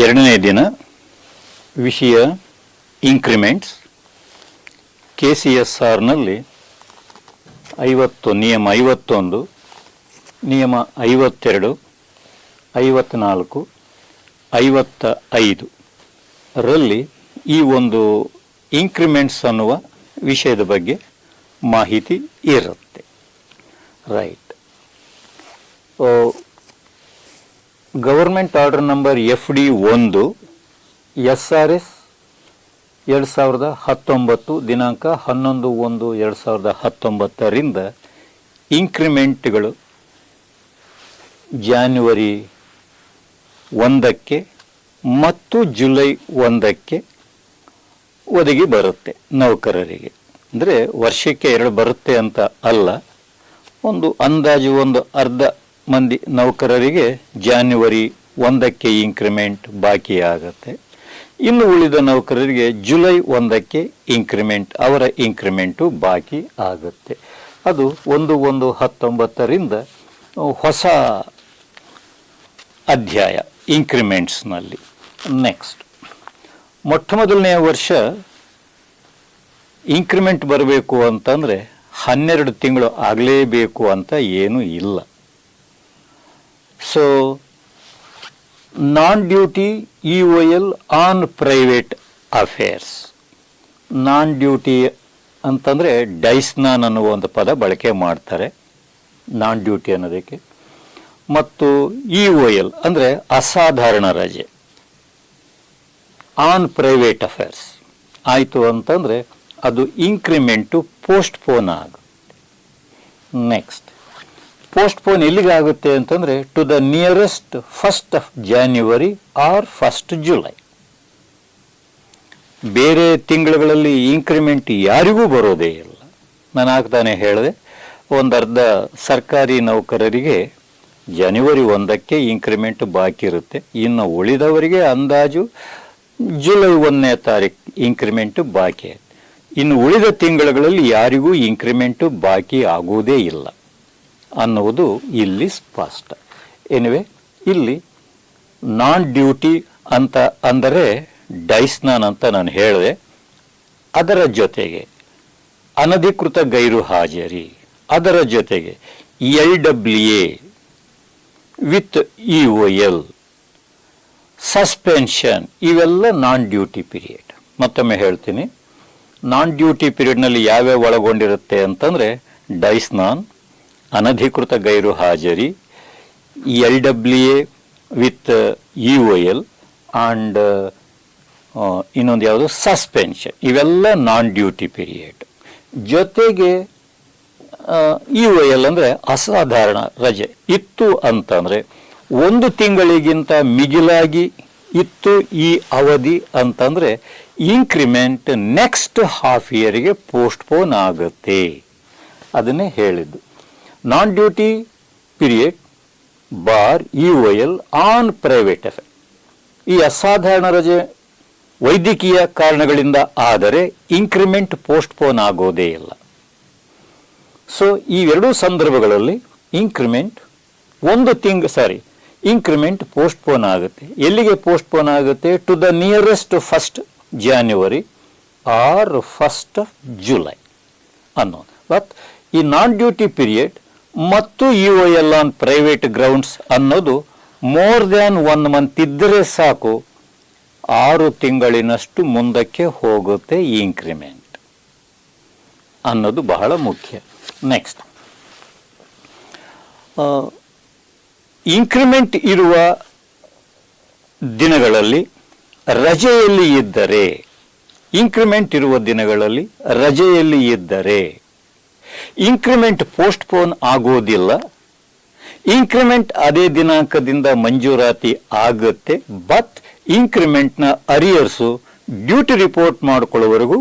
ಎರಡನೇ ದಿನ ವಿಷಯ ಇನ್ಕ್ರಿಮೆಂಟ್ಸ್ ಕೆ ಸಿ ಎಸ್ ಆರ್ನಲ್ಲಿ ಐವತ್ತು, ನಿಯಮ ಐವತ್ತೊಂದು, ನಿಯಮ ಐವತ್ತೆರಡು, ಐವತ್ನಾಲ್ಕು ಐವತ್ತ ಐದು ರಲ್ಲಿ ಈ ಒಂದು ಇನ್ಕ್ರಿಮೆಂಟ್ಸ್ ಅನ್ನುವ ವಿಷಯದ ಬಗ್ಗೆ ಮಾಹಿತಿ ಇರುತ್ತೆ. Right government order number F D ಒಂದು, ಎಸ್ ಆರ್ ಎಸ್ ಎರಡು ಸಾವಿರದ ಹತ್ತೊಂಬತ್ತು ದಿನಾಂಕ ಹನ್ನೊಂದು ಒಂದು ಎರಡು ಸಾವಿರದ ಹತ್ತೊಂಬತ್ತರಿಂದ ಇನ್ಕ್ರಿಮೆಂಟ್ಗಳು ಜಾನ್ವರಿ ಒಂದಕ್ಕೆ ಮತ್ತು ಜುಲೈ ಒಂದಕ್ಕೆ ಒದಗಿ ಬರುತ್ತೆ ನೌಕರರಿಗೆ. ಅಂದರೆ ವರ್ಷಕ್ಕೆ ಎರಡು ಬರುತ್ತೆ ಅಂತ ಅಲ್ಲ, ಒಂದು ಅಂದಾಜು ಒಂದು ಅರ್ಧ ಮಂದಿ ನೌಕರರಿಗೆ ಜಾನ್ವರಿ ಒಂದಕ್ಕೆ ಇನ್ಕ್ರಿಮೆಂಟ್ ಬಾಕಿ ಆಗುತ್ತೆ ಇನ್ನು ಉಳಿದ ನೌಕರರಿಗೆ ಜುಲೈ ಒಂದಕ್ಕೆ ಇನ್ಕ್ರಿಮೆಂಟ್ ಅವರ ಇನ್ಕ್ರಿಮೆಂಟು ಬಾಕಿ ಆಗುತ್ತೆ. ಅದು ಒಂದು ಒಂದು ಹತ್ತೊಂಬತ್ತರಿಂದ ಹೊಸ ಅಧ್ಯಾಯ ಇನ್ಕ್ರಿಮೆಂಟ್ಸ್ನಲ್ಲಿ ನೆಕ್ಸ್ಟ್ ಮೊಟ್ಟ ಮೊದಲನೆಯ ವರ್ಷ ಇನ್ಕ್ರಿಮೆಂಟ್ ಬರಬೇಕು ಅಂತಂದರೆ ಹನ್ನೆರಡು ತಿಂಗಳು ಆಗಲೇಬೇಕು ಅಂತ ಏನೂ ಇಲ್ಲ. So non duty E O L on private affairs non duty ಅಂತಂದರೆ ಡೈಸ್ನಾನ್ ಅನ್ನುವ ಒಂದು ಪದ ಬಳಕೆ ಮಾಡ್ತಾರೆ ನಾನ್ ಡ್ಯೂಟಿ ಅನ್ನೋದಕ್ಕೆ. ಮತ್ತು ಇ ಒ ಎಲ್ ಅಂದರೆ ಅಸಾಧಾರಣ ರಜೆ. ಆನ್ ಪ್ರೈವೇಟ್ ಅಫೇರ್ಸ್ ಆಯಿತು ಅಂತಂದರೆ ಅದು ಇನ್ಕ್ರಿಮೆಂಟು ಪೋಸ್ಟ್ಪೋನ್ ಆಗುತ್ತೆ ನೆಕ್ಸ್ಟ್ ಪೋಸ್ಟ್ಪೋನ್ ಎಲ್ಲಿಗಾಗುತ್ತೆ ಅಂತಂದರೆ to the nearest first of January or first July ಬೇರೆ ತಿಂಗಳುಗಳಲ್ಲಿ ಇನ್ಕ್ರಿಮೆಂಟ್ ಯಾರಿಗೂ ಬರೋದೇ ಇಲ್ಲ. ನಾನು ಆಗ್ತಾನೆ ಹೇಳಿದೆ, ಒಂದರ್ಧ ಸರ್ಕಾರಿ ನೌಕರರಿಗೆ ಜನವರಿ ಒಂದಕ್ಕೆ ಇನ್ಕ್ರಿಮೆಂಟ್ ಬಾಕಿ ಇರುತ್ತೆ. ಇನ್ನು ಉಳಿದವರಿಗೆ ಅಂದಾಜು ಜುಲೈ ಒಂದನೇ ತಾರೀಕು ಇನ್ಕ್ರಿಮೆಂಟ್ ಬಾಕಿ ಇನ್ನು ಉಳಿದ ತಿಂಗಳುಗಳಲ್ಲಿ ಯಾರಿಗೂ ಇನ್ಕ್ರಿಮೆಂಟು ಬಾಕಿ ಆಗುವುದೇ ಇಲ್ಲ. ಅನ್ನುವುದು ಇಲ್ಲಿ ಸ್ಪಷ್ಟ. ಎನಿವೆ ಇಲ್ಲಿ ನಾನ್ ಡ್ಯೂಟಿ ಅಂತ ಅಂದರೆ ಡೈಸ್ನಾನ್ ಅಂತ ನಾನು ಹೇಳಿದೆ. ಅದರ ಜೊತೆಗೆ ಅನಧಿಕೃತ ಗೈರು ಹಾಜರಿ. ಅದರ ಜೊತೆಗೆ L W A with E O L suspension ಇವೆಲ್ಲ ನಾನ್ ಡ್ಯೂಟಿ ಪೀರಿಯಡ್ ಮತ್ತೊಮ್ಮೆ ಹೇಳ್ತೀನಿ. ನಾನ್ ಡ್ಯೂಟಿ ಪೀರಿಯಡ್ನಲ್ಲಿ ಯಾವ್ಯಾವ ಒಳಗೊಂಡಿರುತ್ತೆ ಅಂತಂದರೆ ಡೈಸ್ನಾನ್ ಅನಧಿಕೃತ ಗೈರು ಹಾಜರಿ, L W A with E O L and ಇನ್ನೊಂದು ಯಾವುದು, ಸಸ್ಪೆನ್ಷನ್. ಇವೆಲ್ಲ ನಾನ್ ಡ್ಯೂಟಿ ಪೀರಿಯಡ್ ಜೊತೆಗೆ ಇ ಒ ಎಲ್ ಅಂದರೆ ಅಸಾಧಾರಣ ರಜೆ. ಇತ್ತು ಅಂತಂದರೆ ಒಂದು ತಿಂಗಳಿಗಿಂತ ಮಿಗಿಲಾಗಿ ಇತ್ತು ಈ ಅವಧಿ ಅಂತಂದರೆ ಇನ್ಕ್ರಿಮೆಂಟ್ ನೆಕ್ಸ್ಟ್ ಹಾಫ್ ಇಯರಿಗೆ ಪೋಸ್ಟ್ಪೋನ್ ಆಗುತ್ತೆ. ಅದನ್ನೇ ಹೇಳಿದ್ದು. Non duty period bar E O L on private effect ಈ ಅಸಾಧಾರಣ ರಜೆ ವೈದ್ಯಕೀಯ ಕಾರಣಗಳಿಂದ ಆದರೆ ಇನ್ಕ್ರಿಮೆಂಟ್ ಪೋಸ್ಟ್ಪೋನ್ ಆಗೋದೇ ಇಲ್ಲ. ಸೊ ಈ ಎರಡೂ ಸಂದರ್ಭಗಳಲ್ಲಿ ಇನ್ಕ್ರಿಮೆಂಟ್ ಒಂದು ತಿಂಗ್ ಸಾರಿ ಇನ್ಕ್ರಿಮೆಂಟ್ ಪೋಸ್ಟ್ಪೋನ್ ಆಗುತ್ತೆ. ಎಲ್ಲಿಗೆ ಪೋಸ್ಟ್ಪೋನ್ ಆಗುತ್ತೆ? To the nearest first January or first July ಅನ್ನೋದು. ಬಟ್ ಈ ನಾನ್ ಡ್ಯೂಟಿ ಪೀರಿಯಡ್ ಮತ್ತು E O L on private grounds ಅನ್ನೋದು ಮೋರ್ ದ್ಯಾನ್ ಒನ್ ಮಂತ್ ಇದ್ದರೆ ಸಾಕು, ಆರು ತಿಂಗಳಿನಷ್ಟು ಮುಂದಕ್ಕೆ ಹೋಗುತ್ತೆ ಇನ್ಕ್ರಿಮೆಂಟ್ ಅನ್ನೋದು ಬಹಳ ಮುಖ್ಯ. ನೆಕ್ಸ್ಟ್ ಇನ್ಕ್ರಿಮೆಂಟ್ ಇರುವ ದಿನಗಳಲ್ಲಿ ರಜೆಯಲ್ಲಿ ಇದ್ದರೆ ಇನ್ಕ್ರಿಮೆಂಟ್ ಇರುವ ದಿನಗಳಲ್ಲಿ ರಜೆಯಲ್ಲಿ ಇದ್ದರೆ ಇನ್ಕ್ರಿಮೆಂಟ್ ಪೋಸ್ಟ್ಪೋನ್ ಆಗೋದಿಲ್ಲ. ಇನ್ಕ್ರಿಮೆಂಟ್ ಅದೇ ದಿನಾಂಕದಿಂದ ಮಂಜೂರಾತಿ ಆಗುತ್ತೆ. ಬಟ್ ಇನ್ಕ್ರಿಮೆಂಟ್ನ ಅರಿಯರ್ಸು ಡ್ಯೂಟಿ ರಿಪೋರ್ಟ್ ಮಾಡಿಕೊಳ್ಳುವವರೆಗೂ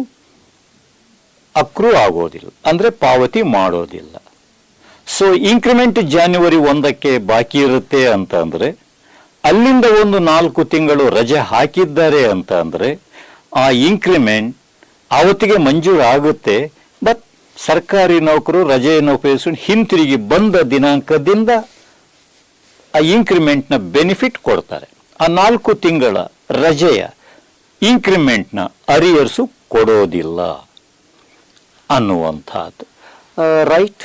ಅಕ್ರೂ ಆಗೋದಿಲ್ಲ. ಅಂದರೆ ಪಾವತಿ ಮಾಡೋದಿಲ್ಲ. ಸೊ ಇನ್ಕ್ರಿಮೆಂಟ್ ಜಾನ್ವರಿ ಒಂದಕ್ಕೆ ಬಾಕಿ ಇರುತ್ತೆ ಅಂತ ಅಲ್ಲಿಂದ ಒಂದು ನಾಲ್ಕು ತಿಂಗಳು ರಜೆ ಹಾಕಿದ್ದಾರೆ ಅಂತ ಅಂದರೆ ಆ ಇನ್ಕ್ರಿಮೆಂಟ್ ಅವತ್ತಿಗೆ ಮಂಜೂರು ಆಗುತ್ತೆ ಬಟ್ ಸರ್ಕಾರಿ ನೌಕರು ರಜೆಯನ್ನು ಉಪಯೋಗಿಸಿಕೊಂಡು ಹಿಂತಿರುಗಿ ಬಂದ ದಿನಾಂಕದಿಂದ ಆ ಇನ್ಕ್ರಿಮೆಂಟ್ನ ಬೆನಿಫಿಟ್ ಕೊಡ್ತಾರೆ. ಆ ನಾಲ್ಕು ತಿಂಗಳ ರಜೆಯ ಇನ್ಕ್ರಿಮೆಂಟ್ನ ಅರಿಯರ್ಸು ಕೊಡೋದಿಲ್ಲ ಅನ್ನುವಂಥದ್ದು. ರೈಟ್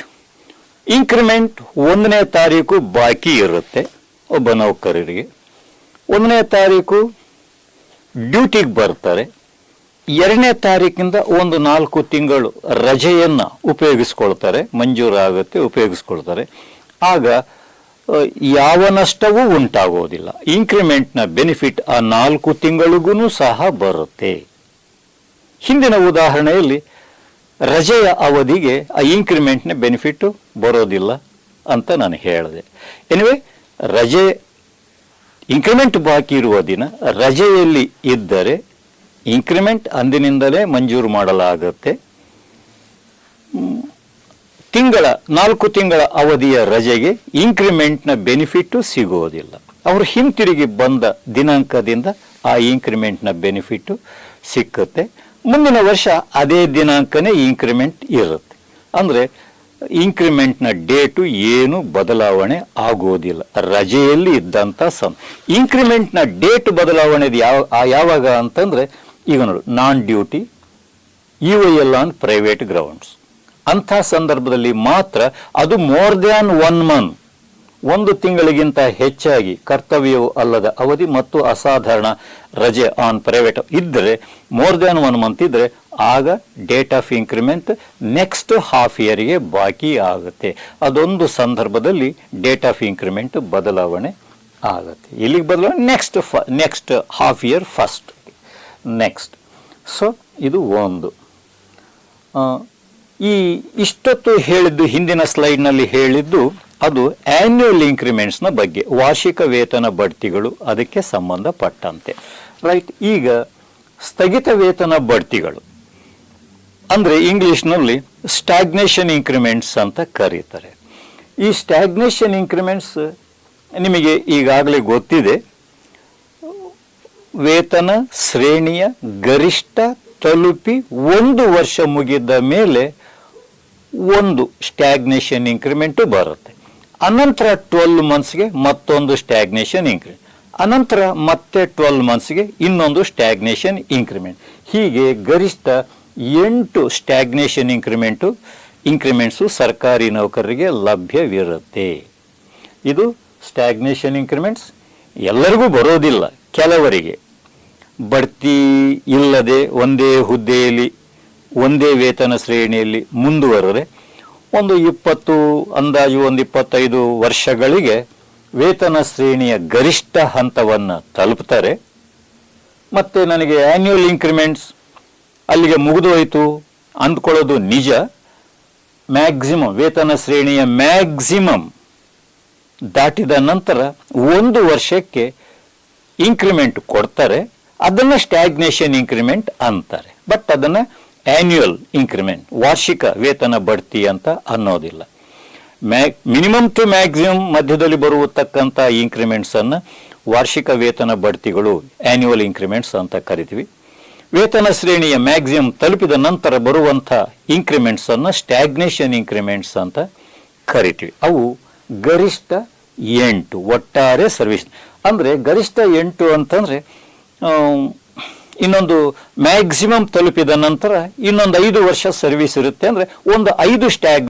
ಇನ್ಕ್ರಿಮೆಂಟ್ ಒಂದನೇ ತಾರೀಕು ಬಾಕಿ ಇರುತ್ತೆ ಒಬ್ಬ ನೌಕರರಿಗೆ. ಒಂದನೇ ತಾರೀಕು ಡ್ಯೂಟಿಗೆ ಬರ್ತಾರೆ. ಎರಡನೇ ತಾರೀಕಿಂದ ಒಂದು ನಾಲ್ಕು ತಿಂಗಳು ರಜೆಯನ್ನು ಉಪಯೋಗಿಸ್ಕೊಳ್ತಾರೆ ಮಂಜೂರಾಗುತ್ತೆ ಉಪಯೋಗಿಸ್ಕೊಳ್ತಾರೆ. ಆಗ ಯಾವ ನಷ್ಟವೂ ಉಂಟಾಗೋದಿಲ್ಲ. ಇನ್ಕ್ರಿಮೆಂಟ್ನ ಬೆನಿಫಿಟ್ ಆ ನಾಲ್ಕು ತಿಂಗಳಿಗೂ ಸಹ ಬರುತ್ತೆ. ಹಿಂದಿನ ಉದಾಹರಣೆಯಲ್ಲಿ ರಜೆಯ ಅವಧಿಗೆ ಆ ಇನ್ಕ್ರಿಮೆಂಟ್ನ ಬೆನಿಫಿಟ್ಟು ಬರೋದಿಲ್ಲ ಅಂತ ನಾನು ಹೇಳಿದೆ. ಎನಿವೆ ರಜೆ ಇನ್ಕ್ರಿಮೆಂಟ್ ಬಾಕಿ ಇರುವ ದಿನ ರಜೆಯಲ್ಲಿ ಇದ್ದರೆ ಇನ್ಕ್ರಿಮೆಂಟ್ ಅಂದಿನಿಂದಲೇ ಮಂಜೂರು ಮಾಡಲಾಗುತ್ತೆ. ತಿಂಗಳ, ನಾಲ್ಕು ತಿಂಗಳ ಅವಧಿಯ ರಜೆಗೆ ಇನ್ಕ್ರಿಮೆಂಟ್ನ ಬೆನಿಫಿಟ್ಟು ಸಿಗೋದಿಲ್ಲ. ಅವರು ಹಿಂತಿರುಗಿ ಬಂದ ದಿನಾಂಕದಿಂದ ಆ ಇನ್ಕ್ರಿಮೆಂಟ್ನ ಬೆನಿಫಿಟ್ಟು ಸಿಕ್ಕುತ್ತೆ. ಮುಂದಿನ ವರ್ಷ ಅದೇ ದಿನಾಂಕನೇ ಇನ್ಕ್ರಿಮೆಂಟ್ ಇರುತ್ತೆ. ಅಂದರೆ ಇನ್ಕ್ರಿಮೆಂಟ್ನ ಡೇಟು ಏನು ಬದಲಾವಣೆ ಆಗೋದಿಲ್ಲ. ರಜೆಯಲ್ಲಿ ಇದ್ದಂಥ ಸಮ ಇನ್ಕ್ರಿಮೆಂಟ್ನ ಡೇಟ್ ಬದಲಾವಣೆದು ಯಾವ ಯಾವಾಗ ಅಂತಂದ್ರೆ ಈಗ ನೋಡು non duty E Y L on private grounds ಅಂಥ ಸಂದರ್ಭದಲ್ಲಿ ಮಾತ್ರ ಅದು ಮೋರ್ ದ್ಯಾನ್ ಒನ್ ಮಂತ್ ಒಂದು ತಿಂಗಳಿಗಿಂತ ಹೆಚ್ಚಾಗಿ ಕರ್ತವ್ಯವು ಅಲ್ಲದ ಅವಧಿ ಮತ್ತು ಅಸಾಧಾರಣ ರಜೆ ಆನ್ ಪ್ರೈವೇಟ್ ಇದ್ದರೆ ಮೋರ್ ದ್ಯಾನ್ ಒನ್ ಮಂತ್ ಇದ್ದರೆ, ಆಗ date of increment next half ಇಯರ್ಗೆ ಬಾಕಿ ಆಗುತ್ತೆ. ಅದೊಂದು ಸಂದರ್ಭದಲ್ಲಿ ಡೇಟ್ ಆಫ್ ಇನ್ಕ್ರಿಮೆಂಟ್ ಬದಲಾವಣೆ ಆಗುತ್ತೆ. ಇಲ್ಲಿಗೆ ಬದಲಾವಣೆ ನೆಕ್ಸ್ಟ್ ಫ next half year first next so ಇದು ಒಂದು. ಈ ಇಷ್ಟೊತ್ತು ಹೇಳಿದ್ದು ಹಿಂದಿನ ಸ್ಲೈಡ್ನಲ್ಲಿ ಹೇಳಿದ್ದು ಅದು ಆ್ಯನ್ಯುವಲ್ ಇನ್ಕ್ರಿಮೆಂಟ್ಸ್ನ ಬಗ್ಗೆ, ವಾರ್ಷಿಕ ವೇತನ ಬಡ್ತಿಗಳು, ಅದಕ್ಕೆ ಸಂಬಂಧಪಟ್ಟಂತೆ. ರೈಟ್ ಈಗ ಸ್ಥಗಿತ ವೇತನ ಬಡ್ತಿಗಳು, ಅಂದರೆ ಇಂಗ್ಲಿಷ್ನಲ್ಲಿ ಸ್ಟ್ಯಾಗ್ನೇಷನ್ ಇನ್ಕ್ರಿಮೆಂಟ್ಸ್ ಅಂತ ಕರೀತಾರೆ. ಈ ಸ್ಟ್ಯಾಗ್ನೇಷನ್ ಇನ್ಕ್ರಿಮೆಂಟ್ಸ್ ನಿಮಗೆ ಈಗಾಗಲೇ ಗೊತ್ತಿದೆ. ವೇತನ ಶ್ರೇಣಿಯ ಗರಿಷ್ಠ ತಲುಪಿ ಒಂದು ವರ್ಷ ಮುಗಿದ ಮೇಲೆ ಒಂದು ಸ್ಟ್ಯಾಗ್ನೇಷನ್ ಇನ್ಕ್ರಿಮೆಂಟು ಬರುತ್ತೆ. ಅನಂತರ ಟ್ವೆಲ್ ಮಂತ್ಸ್ಗೆ ಮತ್ತೊಂದು ಸ್ಟ್ಯಾಗ್ನೇಷನ್ ಇನ್ಕ್ರಿಮೆಂಟ್ ಅನಂತರ ಮತ್ತೆ ಟ್ವೆಲ್ ಮಂತ್ಸ್ಗೆ ಇನ್ನೊಂದು ಸ್ಟ್ಯಾಗ್ನೇಷನ್ ಇನ್ಕ್ರಿಮೆಂಟ್ ಹೀಗೆ ಗರಿಷ್ಠ ಎಂಟು ಸ್ಟ್ಯಾಗ್ನೇಷನ್ ಇನ್ಕ್ರಿಮೆಂಟು ಇನ್ಕ್ರಿಮೆಂಟ್ಸು ಸರ್ಕಾರಿ ನೌಕರರಿಗೆ ಲಭ್ಯವಿರುತ್ತೆ. ಇದು ಸ್ಟ್ಯಾಗ್ನೇಷನ್ ಇನ್ಕ್ರಿಮೆಂಟ್ಸ್ ಎಲ್ಲರಿಗೂ ಬರೋದಿಲ್ಲ. ಕೆಲವರಿಗೆ ಬಡ್ತಿ ಇಲ್ಲದೆ ಒಂದೇ ಹುದ್ದೆಯಲ್ಲಿ, ಒಂದೇ ವೇತನ ಶ್ರೇಣಿಯಲ್ಲಿ ಮುಂದುವರೆದರೆ ಒಂದು ಇಪ್ಪತ್ತು, ಅಂದಾಜು ಒಂದು ಇಪ್ಪತ್ತೈದು ವರ್ಷಗಳಿಗೆ ವೇತನ ಶ್ರೇಣಿಯ ಗರಿಷ್ಠ ಹಂತವನ್ನು ತಲುಪ್ತಾರೆ. ಮತ್ತು ನನಗೆ ಆ್ಯನ್ಯುವಲ್ ಇನ್ಕ್ರಿಮೆಂಟ್ಸ್ ಅಲ್ಲಿಗೆ ಮುಗಿದೋಯ್ತು ಅಂದ್ಕೊಳ್ಳೋದು ನಿಜ. ಮ್ಯಾಕ್ಸಿಮಮ್ ವೇತನ ಶ್ರೇಣಿಯ ಮ್ಯಾಕ್ಸಿಮಮ್ ದಾಟಿದ ನಂತರ ಒಂದು ವರ್ಷಕ್ಕೆ ಇನ್ಕ್ರಿಮೆಂಟ್ ಕೊಡ್ತಾರೆ, ಅದನ್ನು ಸ್ಟ್ಯಾಗ್ನೇಷನ್ ಇನ್ಕ್ರಿಮೆಂಟ್ ಅಂತಾರೆ. ಬಟ್ ಅದನ್ನು ಆ್ಯನ್ಯುಯಲ್ ಇನ್ಕ್ರಿಮೆಂಟ್ ವಾರ್ಷಿಕ ವೇತನ ಬಡ್ತಿ ಅಂತ ಅನ್ನೋದಿಲ್ಲ. ಮ್ಯಾ ಮಿನಿಮಮ್ ಟು ಮ್ಯಾಕ್ಸಿಮಮ್ ಮಧ್ಯದಲ್ಲಿ ಬರುವತಕ್ಕಂಥ ಇನ್ಕ್ರಿಮೆಂಟ್ಸ್ ಅನ್ನ ವಾರ್ಷಿಕ ವೇತನ ಬಡ್ತಿಗಳು ಆ್ಯನ್ಯುವಲ್ ಇನ್ಕ್ರಿಮೆಂಟ್ಸ್ ಅಂತ ಕರಿತೀವಿ. ವೇತನ ಶ್ರೇಣಿಯ ಮ್ಯಾಕ್ಸಿಮಮ್ ತಲುಪಿದ ನಂತರ ಬರುವಂಥ ಇನ್ಕ್ರಿಮೆಂಟ್ಸನ್ನು ಸ್ಟ್ಯಾಗ್ನೇಷನ್ ಇನ್ಕ್ರಿಮೆಂಟ್ಸ್ ಅಂತ ಕರಿತೀವಿ. ಅವು ಗರಿಷ್ಠ ಎಂಟು, ಒಟ್ಟಾರೆ ಸರ್ವಿಸ್ ಅಂದ್ರೆ ಗರಿಷ್ಠ ಎಂಟು ಅಂತಂದ್ರೆ ಇನ್ನೊಂದು ಮ್ಯಾಕ್ಸಿಮಮ್ ತಲುಪಿದ ನಂತರ ಇನ್ನೊಂದು ಐದು ವರ್ಷ ಸರ್ವಿಸ್ ಇರುತ್ತೆ. ಅಂದ್ರೆ ಒಂದು ಐದು ಸ್ಟ್ಯಾಗ್